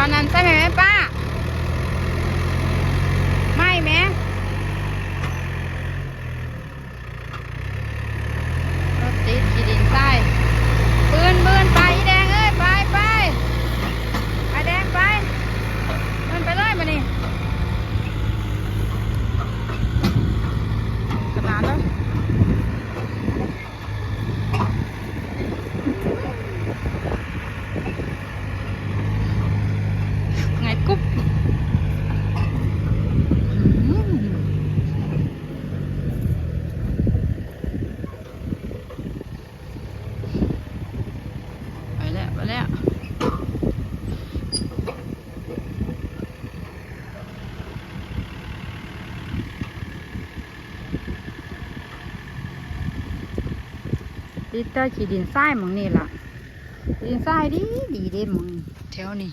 อันนั้นใช่ไหมป้า ติดใต้ขีดินทรายหมองนี่ล่ะดินทรายดีดีเด้หมองแถวนี้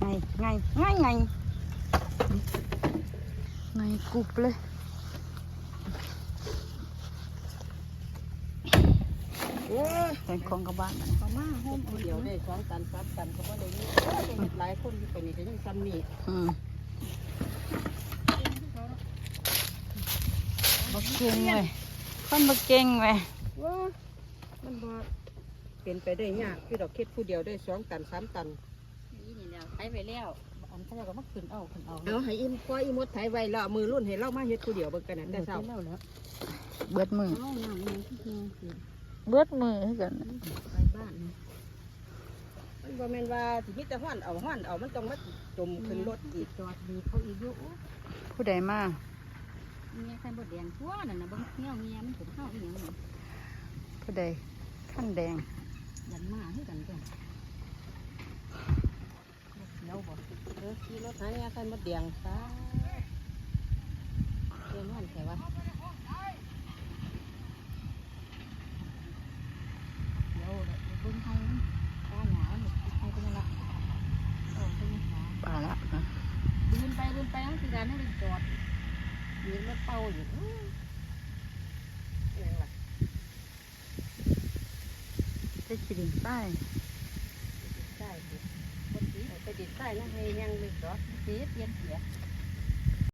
ไงไงไงไงไงกรุบเลยโอ้ยเป็นของกระบะมันเขามาโฮมเอาเดียวได้สองตันสามตันเขาบ่ได้นี่โอ้ยเฮ็ดหลายคนอยู่ไปนี่ก็ยังซ้ำนี่ อืม บักเก่งเลยคนบักเก่งเลยว้ามันบ่เป็นไปได้ยากคือดอกเค็ดผู้เดียวได้สองตันสามตันนี่นี่แล้วใช้ไปแล้วอันเขาจะก็มาขึ้นเอาขึ้นเอาเอาให้อิมปล่อยอีมดไถไว้แล้วเอามือรุ่นให้เรามาเฮ็ดผู้เดียวเบิ่งกันนั่นแต่เช้าแล้วแล้วเบิดมือเอาน้ำมันที่เฮียสิเบิดมือคือกันไปบ้านมันบ่แม่นว่าสิมีแต่ฮ้อนเอาฮ้อนเอามันต้องมาจมขึ้นรถอีกจอดดีเขาอีกอยู่ผู้ใดมา เมียใส่บดแดงทั่วนั่นนะบิ่งเงี้ยวเมียมันถึงเข้าอีหยังนั่นผู้ใดขั้นแดงยันมาคือกันจ้ะเดี๋ยวบ่เออขี่รถหาเนี่ยใส่มดแดงซะเรียนวันแต่ว่าเดี๋ยวเบิ่งให้ป้าหยาเนี่ยให้เป็นละเอาเป็นหาป่าละเดินไปเดินไปเอาสิการให้เป็นจอด ยืนรถเป่าอยู่แม่งล่ะได้ขีดินใต้ใช่สิบ่สิเอาไปดินใต้นะให้ยังลึกดอกเสียเปลี่ยนเสียเ